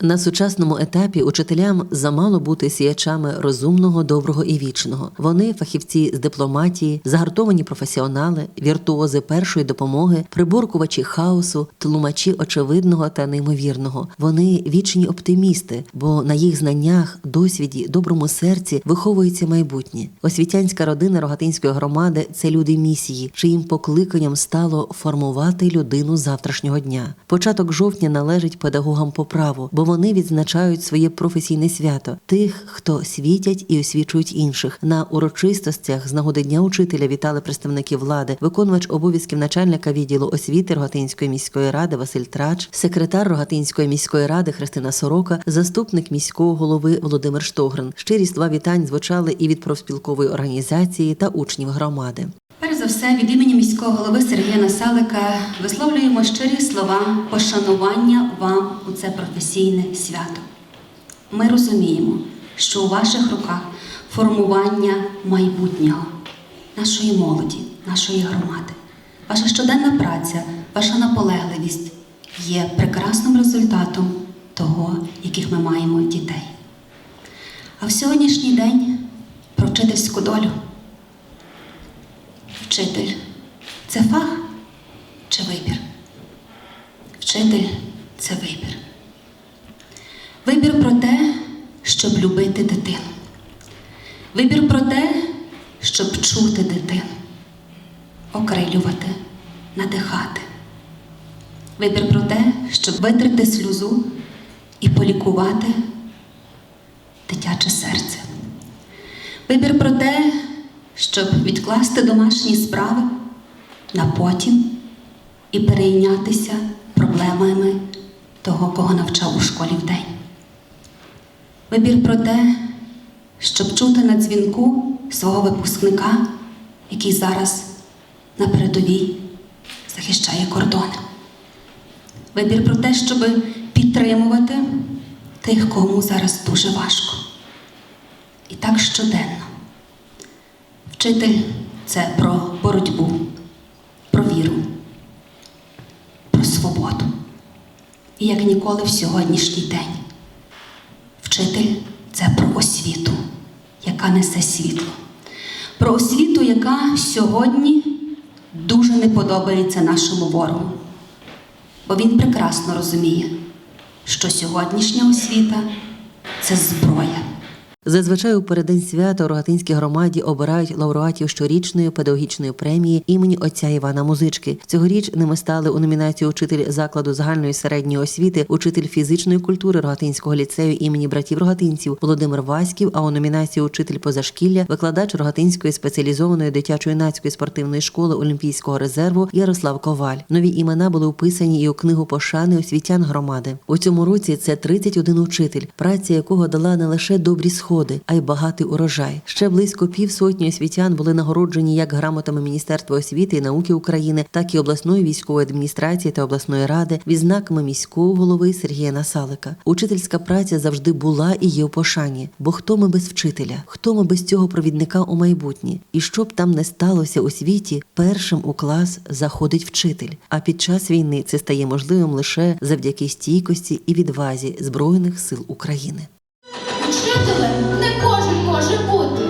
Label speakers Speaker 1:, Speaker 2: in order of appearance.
Speaker 1: На сучасному етапі учителям замало бути сіячами розумного, доброго і вічного. Вони фахівці з дипломатії, загартовані професіонали, віртуози першої допомоги, приборкувачі хаосу, тлумачі очевидного та неймовірного. Вони вічні оптимісти, бо на їх знаннях, досвіді, доброму серці виховується майбутнє. Освітянська родина Рогатинської громади це люди місії, чиїм покликанням стало формувати людину завтрашнього дня. Початок жовтня належить педагогам по праву, бо вони відзначають своє професійне свято тих, хто світять і освічують інших. На урочистостях з нагоди дня учителя вітали представники влади, виконувач обов'язків начальника відділу освіти Рогатинської міської ради Василь Трач, секретар Рогатинської міської ради Христина Сорока, заступник міського голови Володимир Штогрин. Щирі слова вітань звучали і від профспілкової організації та учнів громади.
Speaker 2: Перш за все, від імені міського голови Сергія Насалика висловлюємо щирі слова пошанування вам це професійне свято. Ми розуміємо, що у ваших руках формування майбутнього, нашої молоді, нашої громади. Ваша щоденна праця, ваша наполегливість є прекрасним результатом того, яких ми маємо дітей. А в сьогоднішній день про вчительську долю. Вчитель це фах чи вибір? Вчитель це вибір. Вибір про те, щоб любити дитину. Вибір про те, щоб чути дитину, окрилювати, надихати. Вибір про те, щоб витерти сльозу і полікувати дитяче серце. Вибір про те, щоб відкласти домашні справи на потім і перейнятися проблемами того, кого навчав у школі вдень. Вибір про те, щоб чути на дзвінку свого випускника, який зараз на передовій захищає кордони. Вибір про те, щоб підтримувати тих, кому зараз дуже важко. І так щоденно. Вчитель це про боротьбу, про віру, про свободу. І як ніколи в сьогоднішній день. Вчитель це про освіту, яка несе світло. Про освіту, яка сьогодні дуже не подобається нашому ворогу. Бо він прекрасно розуміє, що сьогоднішня освіта це зброя.
Speaker 1: Зазвичай у переддень свята у Рогатинській громаді обирають лауреатів щорічної педагогічної премії імені отця Івана Музички. Цьогоріч ними стали у номінації учитель закладу загальної середньої освіти, учитель фізичної культури Рогатинського ліцею імені братів Рогатинців Володимир Васьків. А у номінації учитель позашкілля викладач Рогатинської спеціалізованої дитячо-юнацької спортивної школи Олімпійського резерву Ярослав Коваль. Нові імена були вписані і у книгу пошани освітян громади. У цьому році це 31 учитель, праця якого дала не лише добрі сходи, а й багатий урожай. Ще близько півсотні освітян були нагороджені як грамотами Міністерства освіти і науки України, так і обласної військової адміністрації та обласної ради, відзнаками міського голови Сергія Насалика. Учительська праця завжди була і є у пошані. Бо хто ми без вчителя? Хто ми без цього провідника у майбутнє? І що б там не сталося у світі, першим у клас заходить вчитель. А під час війни це стає можливим лише завдяки стійкості і відвазі Збройних сил України.
Speaker 3: Учителем не кожен може бути,